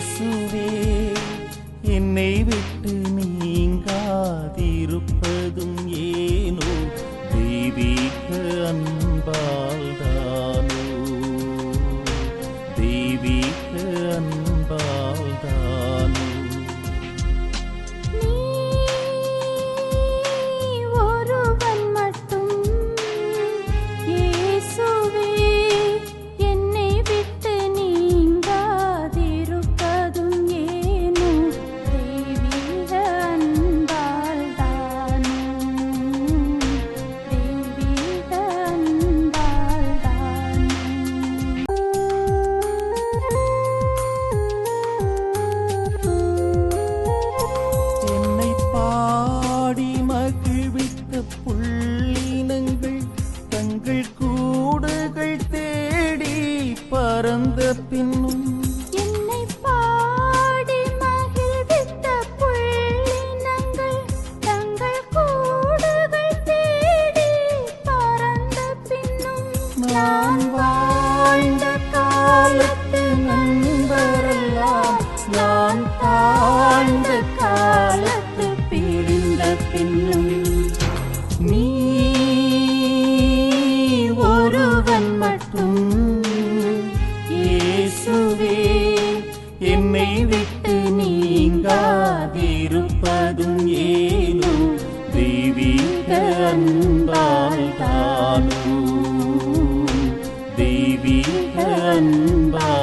Jesus. பறந்த பின்னும் என்னை பாடி மகிழ்வித்த புள்ளினங்கள் தங்கள் கூடுகள் தேடி பறந்த பின்னும் நான் வாழ்ந்த காலத்து நண்பரெல்லாம் நான் தாழ்ந்த காலத்து பிரிந்த பின்னும் விட்டு நீங்காதிருப்பதும் ஏனோ தெய்வீக அன்பால் தானோ தெய்வீக அன்பால்